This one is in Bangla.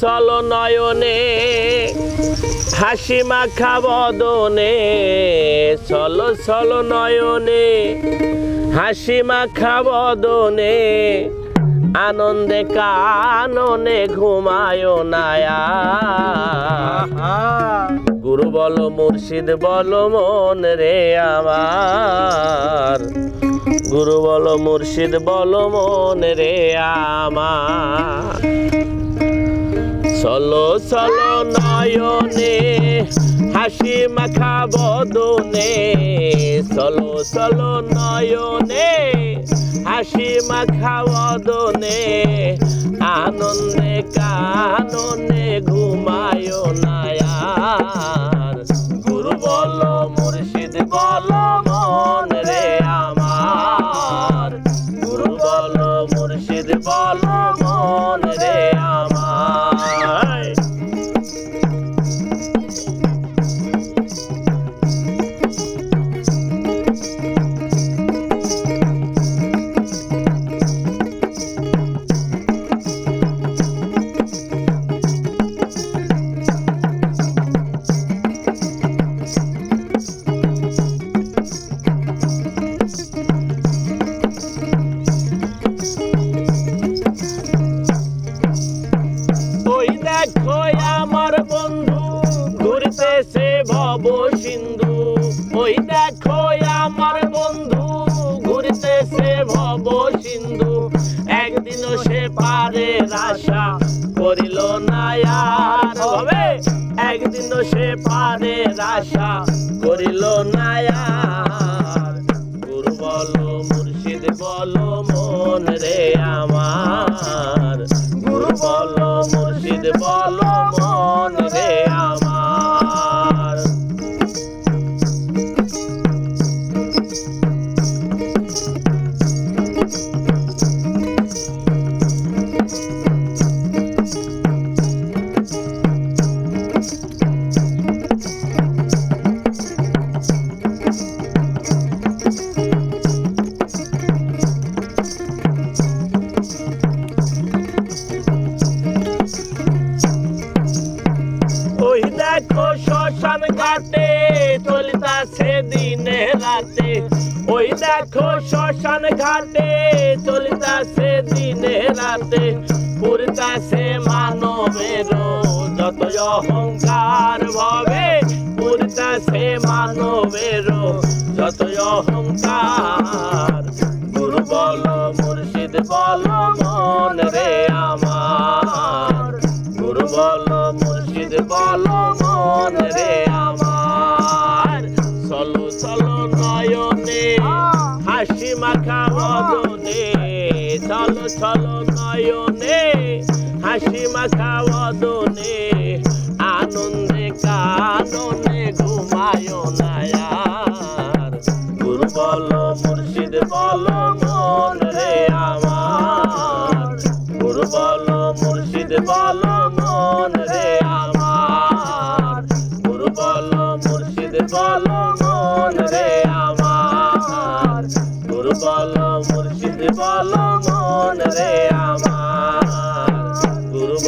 চল নয়নে হাসি মাখা বদনে চল চল নয়নে হাসি মাখা বদনে আনন্দে কাননে ঘুমায় নায়া। গুরু বলো মুর্শিদ বলো মন রে আমার। গুরু বলো মুর্শিদ বলো মন রে আমার। চলো চলো নয়নে, হাসি মাখা বদনে। চলো চলো নয়নে, হাসি মাখা বদনে। আনন্দে কাননে ঘুমায় নায়ার। গুরু বলো, মুর্শিদ বলো দেখো আমার বন্ধু ঘুরতেছে ভব সিন্ধু। ওই দেখো আমার বন্ধু ঘুরতেছে ভব সিন্ধু। একদিনও সে পারে আশা করিল না আর। হবে? একদিনও সে পারে আশা করিল না আর। গুরু বলো মুর্শিদ বলো মন রে আমার। ঘাটে চলিতাছে দিনে রাতে। ওই দেখো শ্মশান ঘাটে, চলিতাছে দিনে রাতে। পুরতাছে মানবের যত অহংকার ভবে পুরতাছে মানবের যত অহংকার। চলো চলো নয়নে, হাসি মাখা বদনে, আনন্দে কাননে ঘুমায় নায়ার। গুরু বলো, মুর্শিদ বলো, মন রে আমার। গুরু বলো, মুর্শিদ বলো, মন রে আমার। গুরু বলো, মুর্শিদ বলো, মন রে আমার। গুরু বলো বল মন রে আমার। পূর্ব